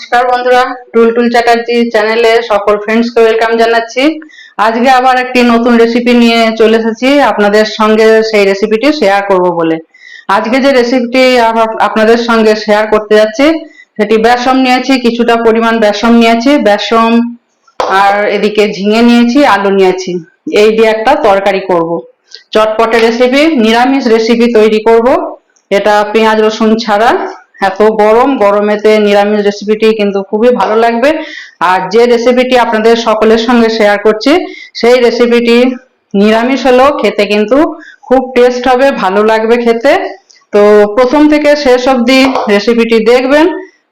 নমস্কার বন্ধুরা, টুলটুল চ্যাটার্জি চ্যানেলে সকল ফ্রেন্ডসকে ওয়েলকাম জানাচ্ছি। আজকে আবার একটি নতুন রেসিপি নিয়ে চলে এসেছি, আপনাদের সঙ্গে সেই রেসিপিটি শেয়ার করব বলে। আজকে যে রেসিপিটি আপনাদের সঙ্গে শেয়ার করতে যাচ্ছি, সেটি বেসম নিয়েছি, কিছুটা পরিমাণ বেসম নিয়েছি বেসম আর এদিকে ঝিঙে নিয়েছি, আলু নিয়েছি। এই দিয়ে একটা তরকারি করব। চটপটে রেসিপি নিরামিষ রেসিপি তৈরি করব। এটা পেঁয়াজ, রসুন ছাড়া। এত গরম, গরমেতে নিরামিষ রেসিপিটি কিন্তু খুবই ভালো লাগবে। আর যে রেসিপিটি আপনাদের সকলের সঙ্গে শেয়ার করছি, সেই রেসিপিটি নিরামিষ হলেও খেতে কিন্তু খুব টেস্ট হবে, ভালো লাগবে খেতে। তো প্রথম থেকে শেষ অবধি রেসিপিটি দেখবেন।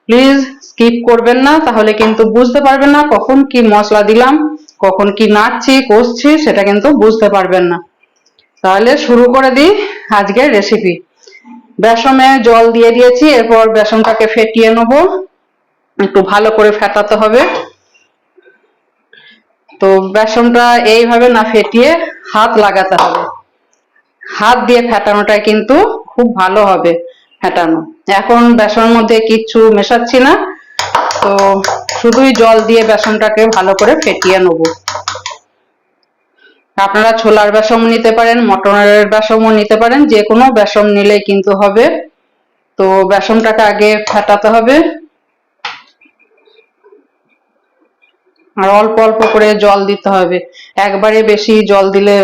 প্লিজ স্কিপ করবেন না, তাহলে কিন্তু বুঝতে পারবেন না কখন কি মশলা দিলাম, কখন কি নাড়ছি, কষছি, সেটা কিন্তু বুঝতে পারবেন না। তাহলে শুরু করে দিই আজকের রেসিপি বেসমে জল দিয়ে দিয়েছি, এরপর বেসনটাকে ফেটিয়ে নেব। একটু ভালো করে ফেটাতে হবে। তো বেসনটা এইভাবে না ফেটিয়ে হাত লাগাতে হবে। হাত দিয়ে ফেটানোটা কিন্তু খুব ভালো হবে ফেটানো। এখন বেসনের মধ্যে কিচ্ছু মেশাচ্ছি না। তো শুধুই জল দিয়ে বেসনটাকে ভালো করে ফেটিয়ে নেব। আপনারা ছোলার বেসম নিতে পারেন, মটরের বেসমও নিতে পারেন যে কোনো বেসম নিলে কিন্তু হবে। তো বেসমটাকে আগে ফেটাতে হবে। আর অল্প অল্প করে জল দিতে হবে। একবারে বেশি জল দিলে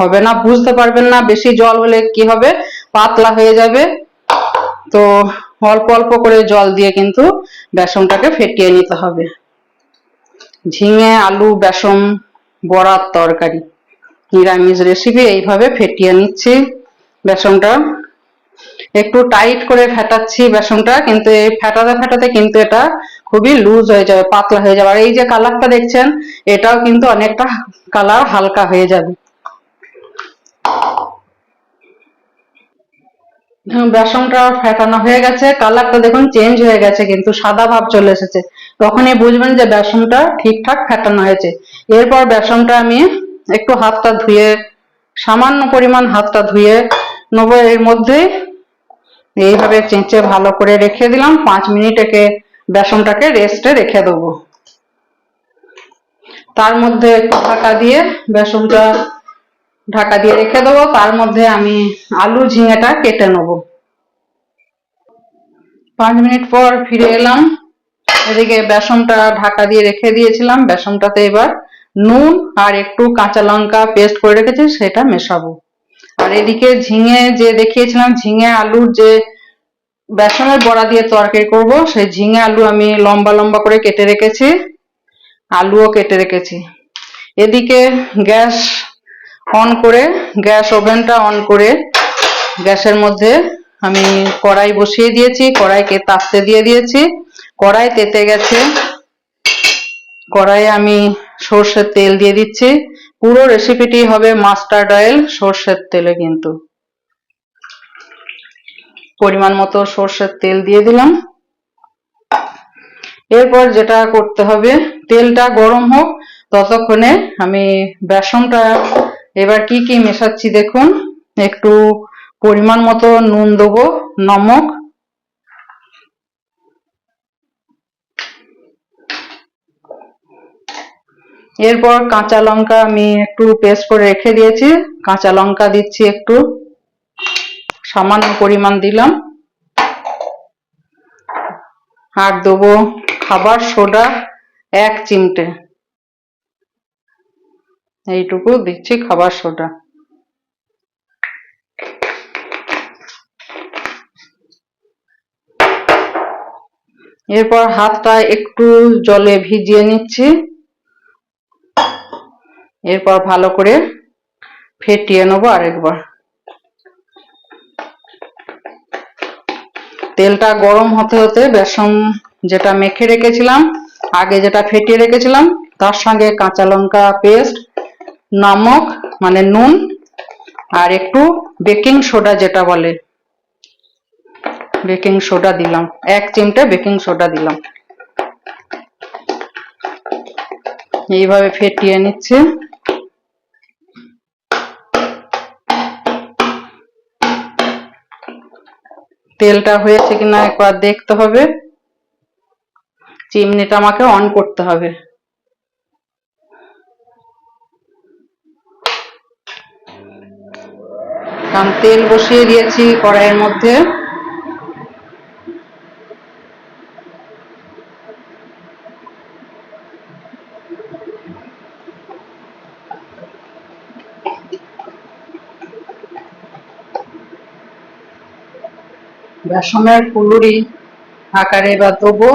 হবে না, বুঝতে পারবেন না, বেশি জল হলে কি হবে? পাতলা হয়ে যাবে। তো অল্প অল্প করে জল দিয়ে কিন্তু বেসমটাকে ফেটিয়ে নিতে হবে। ঝিঙে, আলু বেসম বড়ার তরকারি। নিরামিষ রেসিপি এইভাবে ফেটিয়ে নিচ্ছি বেসনটা। একটু টাইট করে ফেটাচ্ছি বেসনটা, কিন্তু এই ফেটাতে ফেটাতে কিন্তু এটা খুবই লুজ হয়ে যাবে, পাতলা হয়ে যাবে। আর এই যে কালারটা দেখছেন, এটাও কিন্তু অনেকটা কালার হালকা হয়ে যাবে। বেসনটা ফেটানো হয়ে গেছে কালারটা দেখুন চেঞ্জ হয়ে গেছে, কিন্তু সাদা ভাব চলে এসেছে। তখনই বুঝবেন যে বেসনটা ঠিকঠাক ফেটানো হয়েছে। এরপর বেসনটা আমি একটু হাতটা ধুয়ে, সামান্য পরিমাণ হাতটা ধুয়ে নেব এর মধ্যে। এইভাবে চেঁচে ভালো করে রেখে দিলাম। পাঁচ মিনিট একে বেসনটাকে রেস্টে রেখে দেবো। তার মধ্যে ঢাকা দিয়ে বেসনটা ঢাকা দিয়ে রেখে দেবো। তার মধ্যে আমি আলু ঝিঙেটা কেটে নেব। পাঁচ মিনিট পর ফিরে এলাম। এদিকে বেসনটা ঢাকা দিয়ে রেখে দিয়েছিলাম। বেসনটাতে এবার নুন আর একটু কাঁচা লঙ্কা পেস্ট করে রেখেছি, সেটা মেশাবো। আর এদিকে ঝিঙে যে দেখিয়েছিলাম, ঝিঙে আলুর যে বেসনের বড়া দিয়ে তরকারি করব, সেই ঝিঙে আলু আমি লম্বা লম্বা করে কেটে রেখেছি, আলুও কেটে রেখেছি। এদিকে গ্যাস অন করে, গ্যাস ওভেনটা অন করে গ্যাসের মধ্যে আমি কড়াই বসিয়ে দিয়েছি, কড়াইকে তাপতে দিয়ে দিয়েছি। কড়াই তেতে গেছে কড়াইয়ে আমি সর্ষের তেল দিয়ে দিচ্ছি। পুরো রেসিপিটি হবে মাস্টার্ড অয়েল সর্ষের তেলে কিন্তু। পরিমাণ মতো সর্ষের তেল দিয়ে দিলাম। এরপর যেটা করতে হবে, তেলটা গরম হোক, ততক্ষণে আমি বেসনটা এবার কি কি মেশাচ্ছি দেখুন। একটু পরিমাণ মতো নুন দেবো, নমক এরপর কাঁচা লঙ্কা আমি একটু পেস্ট করে রেখে দিয়েছি। কাঁচা লঙ্কা দিচ্ছি একটু। সামান্য পরিমাণ দিলাম। আর দেবো খাবার সোডা এক চিমটে। এইটুকু দিচ্ছি খাবার সোডা। এরপর হাতটা একটু জলে ভিজিয়ে নিচ্ছি। এরপর ভালো করে ফেটিয়ে নেব আরেকবার। তেলটা গরম হতে হতে বেসন যেটা মেখে রেখেছিলাম, আগে যেটা ফেটিয়ে রেখেছিলাম, তার সঙ্গে কাঁচা লঙ্কা পেস্ট, নমক মানে নুন, আর একটু বেকিং সোডা যেটা বলে। বেকিং সোডা দিলাম, এক চিমটে বেকিং সোডা দিলাম। এইভাবে ফেটিয়ে নিচ্ছে। তেলটা হয়েছে কিনা একবার দেখতে হবে। চিমনিটা আমাকে অন করতে হবে। কারণ তেল বসিয়ে দিয়েছি কড়াইয়ের মধ্যে। বেসনের ফুলুরি আকারে বা দেবো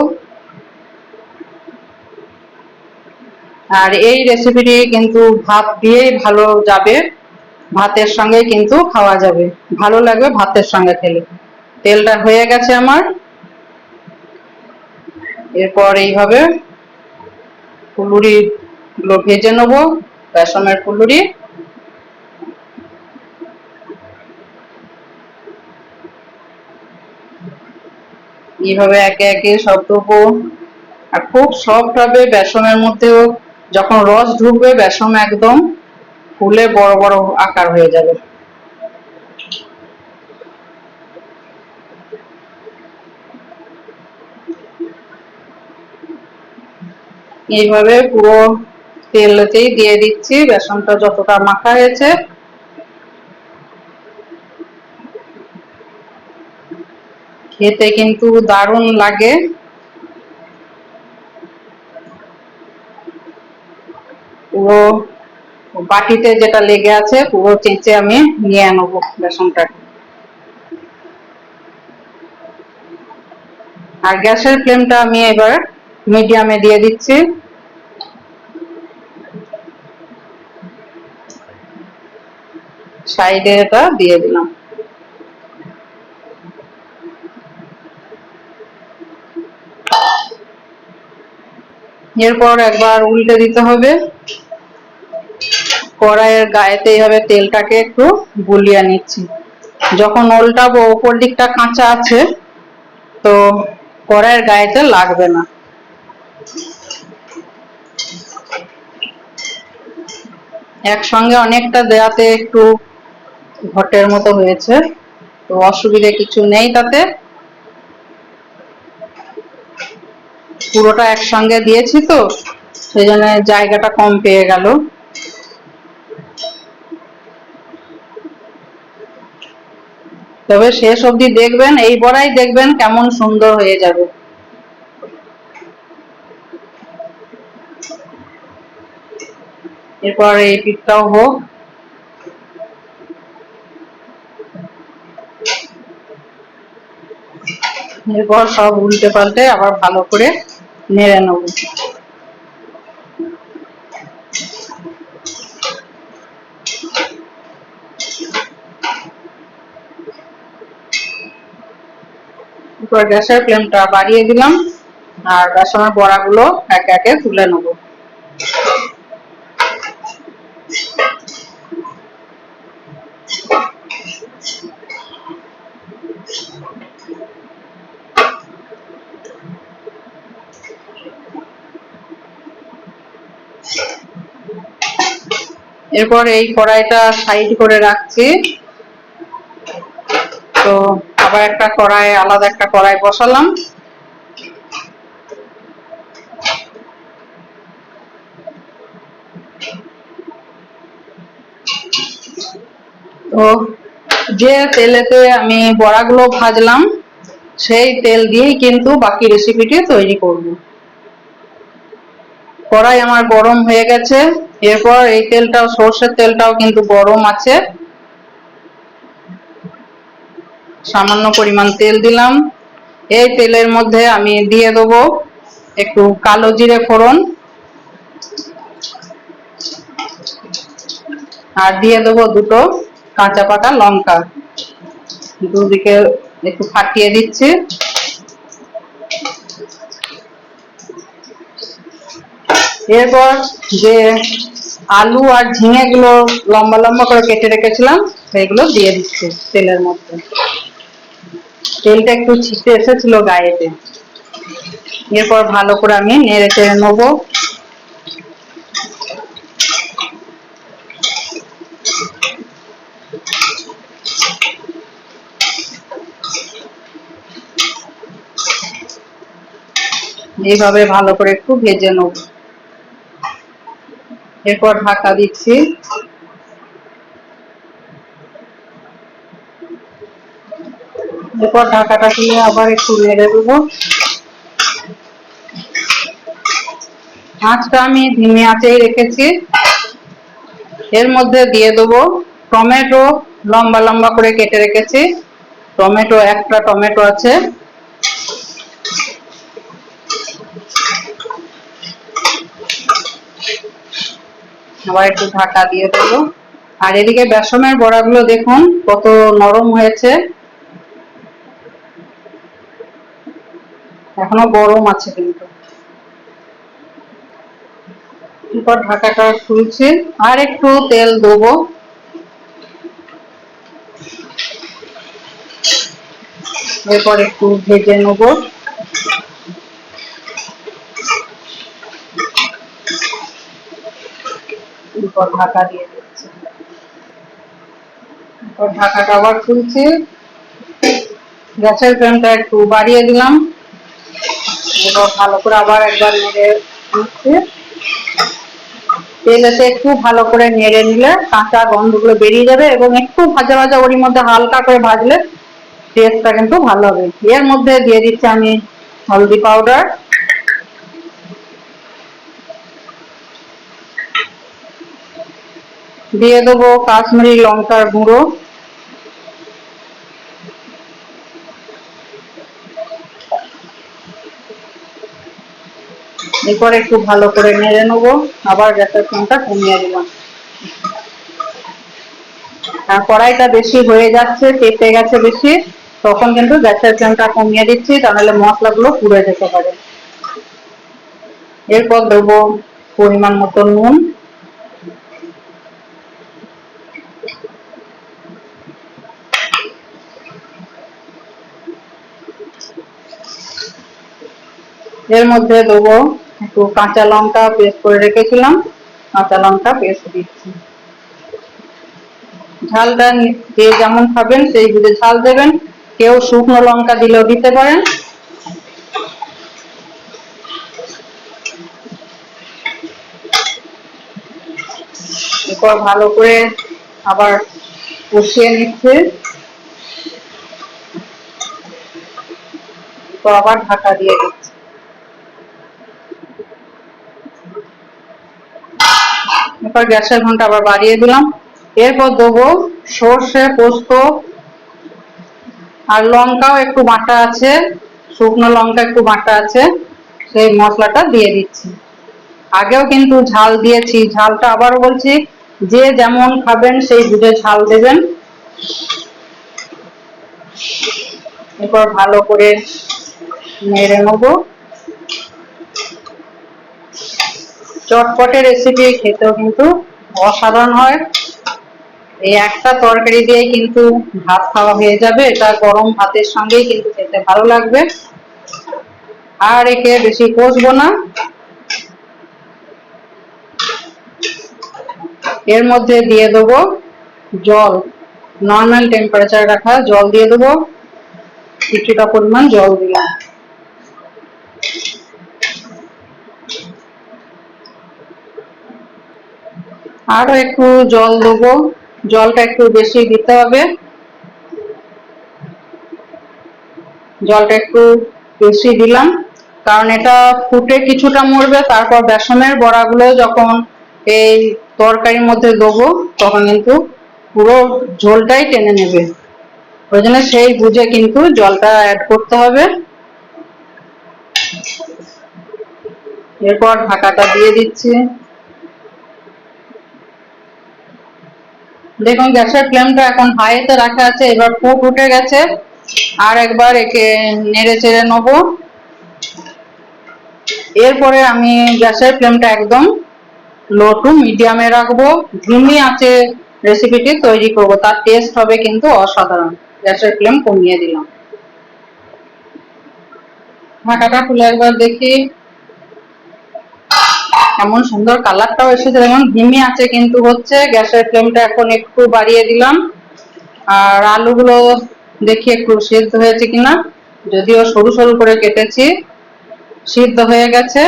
আর এই রেসিপিটি কিন্তু ভাত দিয়েই ভালো যাবে। ভাতের সঙ্গে কিন্তু খাওয়া যাবে। ভালো লাগবে ভাতের সঙ্গে খেলে। তেলটা হয়ে গেছে আমার। এরপর এইভাবে ফুলুরি ভেজে নেব, বেসনের ফুলুরি এইভাবে একে একে সব দেবো আর খুব সফট হবে বেসনের মধ্যেও। যখন রস ঢুকবে, বেসন একদম ফুলে বড় বড় আকার হয়ে যাবে। এইভাবে পুরো তেলতেই দিয়ে দিচ্ছি। বেসনটা যতটা মাখা হয়েছে খেতে কিন্তু দারুণ লাগে। পুরো বাটিতে যেটা লেগে আছে, পুরো চেঁচে আমি নিয়ে নেব বেসনটাকে আর গ্যাসের ফ্লেমটা আমি এবার মিডিয়ামে দিয়ে দিচ্ছি। সাইডে এটা দিয়ে দিলাম। এরপর একবার উল্টে দিতে হবে। কড়াইয়ের গায়েতে এইভাবে তেলটাকে একটু গুলিয়ে নিচ্ছি। যখন উল্টাবো ওপর দিকটা কাঁচা আছে, তো কড়াইয়ের গায়েতে লাগবে না। একসঙ্গে অনেকটা দেয়াতে একটু ঘটের মতো হয়েছে, তো অসুবিধে কিছু নেই তাতে। পুরোটা একসঙ্গে দিয়েছি তো, সেই জন্য জায়গাটা কম পেয়ে গেল। তবে শেষ অবধি দেখবেন, এই বড়াই দেখবেন কেমন সুন্দর হয়ে যাবে। এরপর এই পিঠটাও হোক। এরপর সব উল্টে পাল্টে আবার ভালো করে নেড়ে নেব এরপর গ্যাসের ফ্লেমটা বাড়িয়ে দিলাম আর বেসনের বড়াগুলো একে একে তুলে নেব। এরপর এই কড়াইটা সাইড করে রাখছি। তো আবার একটা কড়াই, আলাদা একটা কড়াই বসালাম। তো যে তেলেতে আমি বড়াগুলো ভাজলাম, সেই তেল দিয়েই কিন্তু বাকি রেসিপিটি তৈরি করব। কড়াই আমার গরম হয়ে গেছে। এরপর এই তেলটাও, সর্ষের তেলটাও কিন্তু গরম আছে। সামান্য পরিমাণ তেল দিলাম। এই তেলের মধ্যে আমি দিয়ে দেবো একটু কালো জিরে ফোড়ন। আর দিয়ে দেবো দুটো কাঁচা পাকা লঙ্কা। দুদিকে একটু ফাটিয়ে দিচ্ছি। এরপর যে আলু আর ঝিঙে গুলো লম্বা লম্বা করে কেটে রেখেছিলাম সেগুলো দিয়ে দিচ্ছি তেলের মধ্যে। তেলটা একটু ছিটে এসেছিল গায়েতে। এরপর ভালো করে আমি নেড়ে চেড়ে নেব। এইভাবে ভালো করে একটু ভেজে নেব। এরপর ঢাকা দিচ্ছি। এরপর ঢাকাটা খুলে আবার একটু নেড়ে দেবো। আঁচটা আমি ধিমে আঁচেই রেখেছি। এর মধ্যে দিয়ে দেবো টমেটো, লম্বা লম্বা করে কেটে রেখেছি। টমেটো, একটা টমেটো আছে। আবার একটু ঢাকা দিয়ে দেবো আর এদিকে বেসনের বড়াগুলো দেখুন, কত নরম হয়েছে। এখনও গরম আছে কিন্তু। এরপর ঢাকাটা খুলছি। আর একটু তেল দেবো। এরপর একটু ভেজে নেব। এরপর ঢাকা দিয়ে দিচ্ছি। এরপর ঢাকাটা আবার খুলছি। গ্যাসের একটু বাড়িয়ে দিলাম। এবার ভালো করে আবার একবার নেড়ে নিচ্ছি। তেলেতে একটু ভালো করে নেড়ে নিলে কাঁচা গন্ধগুলো বেরিয়ে যাবে এবং একটু ভাজা ভাজা ওর মধ্যে হালকা করে ভাজলে টেস্টটা কিন্তু ভালো হবে। এর মধ্যে দিয়ে দিচ্ছি আমি হলদি পাউডার দিয়ে দেবো কাশ্মীরি লঙ্কার গুঁড়ো। এরপর একটু ভালো করে নেড়ে নেব, আবার গ্যাসের ফ্লেমটা কমিয়ে দিলাম আর কড়াইটা বেশি হয়ে যাচ্ছে, পেঁপে গেছে বেশি, তখন কিন্তু গ্যাসের ফ্লেমটা কমিয়ে দিচ্ছি, তাহলে মশলাগুলো পুড়ে যেতে পারে। এরপর দেবো পরিমাণ মতো নুন। এর মধ্যে দেবো একটু কাঁচা লঙ্কা পেস্ট করে রেখেছিলাম, কাঁচা লঙ্কা পেস্ট দিচ্ছি। ঝালটা যে যেমন খাবেন সেই বুঝে ঝাল দেবেন। কেউ শুকনো লঙ্কা দিলেও দিতে পারেন। এরপর ভালো করে আবার কষিয়ে নিচ্ছে। আবার ঢাকা দিয়ে দিচ্ছে। এরপর গ্যাসের ঘণ্টা আবার বাড়িয়ে দিলাম। এরপর দেবো সর্ষে, পোস্ত আর লঙ্কাও একটু বাটা আছে। শুকনো লঙ্কা একটু বাটা আছে। সেই মশলাটা দিয়ে দিচ্ছি। আগেও কিন্তু ঝাল দিয়েছি। ঝালটা আবার বলছি, যে যেমন খাবেন সেই বুঝে ঝাল দেবেন। এরপর ভালো করে নেড়ে নেব। চটপটে রেসিপি খেতেও কিন্তু অসাধারণ হয়। এই একটা তরকারি দিয়ে কিন্তু ভাত খাওয়া হয়ে যাবে। এটা গরম ভাতের সঙ্গেই কিন্তু খেতে ভালো লাগবে। আর একে বেশি কষবো না। এর মধ্যে দিয়ে দেবো জল। নর্মাল টেম্পারেচার রাখা জল দিয়ে দেবো। কিছুটা পরিমাণ জল দিলাম। আরও একটু জল দেবো। জলটা একটু বেশি দিতে হবে। জলটা একটু বেশি দিলাম। কারণ এটা ফুটে কিছুটা মরবে, তারপর বেসনের বড়াগুলো যখন এই তরকারির মধ্যে দেবো, তখন কিন্তু পুরো ঝোলটাই টেনে নেবে। ওই জন্য সেই বুঝে কিন্তু জলটা অ্যাড করতে হবে। এরপর ঢাকাটা দিয়ে দিচ্ছি। দেখুন, গ্যাসের ফ্লেমটা এখন হাইতে রাখা আছে, এবার ফুট উঠে গেছে। আর একবার একে নেড়ে চেড়ে নেব। এরপরে আমি গ্যাসের ফ্লেমটা একদম লো টু মিডিয়ামে রাখব। ধিমি আছে রেসিপিটি তৈরি করব, তার টেস্ট হবে কিন্তু অসাধারণ। গ্যাসের ফ্লেম কমিয়ে দিলাম। ঢাকাটা খুলে একবার দেখি। এমন সুন্দর কালারটাও এসেছে। যেমন ঘিমি আছে কিন্তু হচ্ছে, গ্যাসের ফ্লেমটা এখন একটু বাড়িয়ে দিলাম। আর আলুগুলো দেখি একটু সিদ্ধ হয়েছে কিনা। যদিও সরু সরু করে কেটেছি, সিদ্ধ হয়ে গেছে।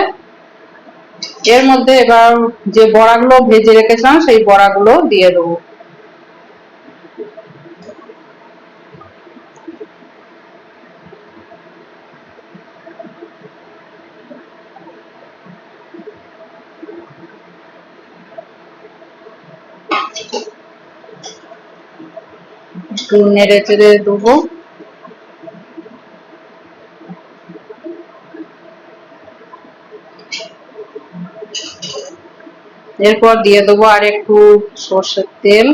এর মধ্যে এবার যে বড়াগুলো ভেজে রেখেছিলাম, সেই বড়াগুলো দিয়ে দেবো। একটু নেড়ে চেড়ে দেবো। এরপর দিয়ে দেবো আর একটু সর্ষের তেল।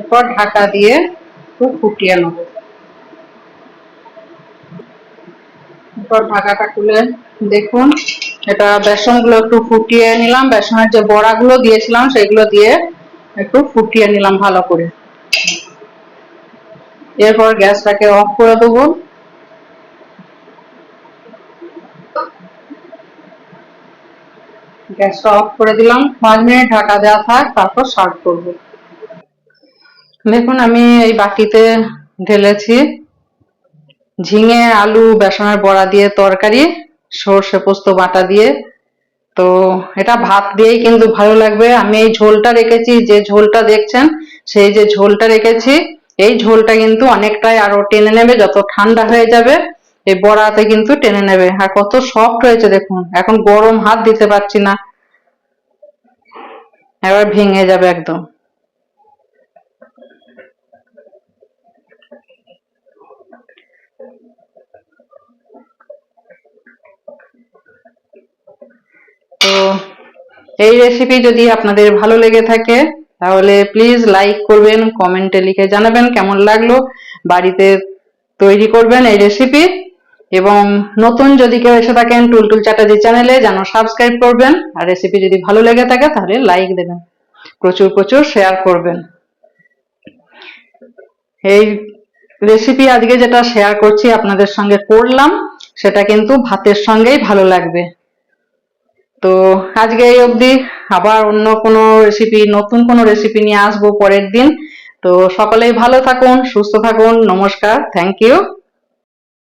এরপর ঢাকা দিয়ে একটু ফুটিয়ে নেব। এরপর ঢাকাটা খুলে দেখুন। এটা বেসনগুলো একটু ফুটিয়ে নিলাম, বেসনের যে বড়াগুলো দিয়েছিলাম সেগুলো দিয়ে একটু ফুটিয়ে নিলাম ভালো করে। এরপর গ্যাসটাকে অফ করে দেবো। গ্যাসটা অফ করে দিলাম, পাঁচ মিনিট ঢাকা দেওয়া থাক, তারপর সার্ভ করব। দেখুন, আমি এই বাটিতে ঢেলেছি। ঝিঙে, আলু, বেসনের বড়া দিয়ে তরকারি। সর্ষে পোস্ত বাটা দিয়ে। তো এটা ভাত দিয়েই কিন্তু ভালো লাগবে। আমি এই ঝোলটা রেখেছি, যে ঝোলটা দেখছেন, সেই যে ঝোলটা রেখেছি, এই ঝোলটা কিন্তু অনেকটাই আরও টেনে নেবে, যত ঠান্ডা হয়ে যাবে, এই বড়াতে কিন্তু টেনে নেবে। আর কত সফট হয়েছে দেখুন, এখন গরম হাত দিতে পারছি না। এবার ভেঙে যাবে একদম। তো এই রেসিপি যদি আপনাদের ভালো লেগে থাকে, তাহলে প্লিজ লাইক করবেন কমেন্টে লিখে জানাবেন কেমন লাগল, বাড়িতে তৈরি করবেন এই রেসিপি এবং নতুন যদি কেউ এসে থাকেন টুলটুল চ্যাটার্জি চ্যানেলে, যেন সাবস্ক্রাইব করবেন, আর রেসিপি যদি ভালো লেগে থাকে, তাহলে লাইক দেবেন। প্রচুর প্রচুর শেয়ার করবেন। এই রেসিপি আজকে যেটা শেয়ার করছি, আপনাদের সঙ্গে করলাম, সেটা কিন্তু ভাতের সঙ্গেই ভালো লাগবে। তো আজকে এই অবধি আবার অন্য কোনো রেসিপি নতুন কোনো রেসিপি নিয়ে আসব পরের দিন। তো সকলেই ভালো থাকুন, সুস্থ থাকুন, নমস্কার থ্যাংক ইউ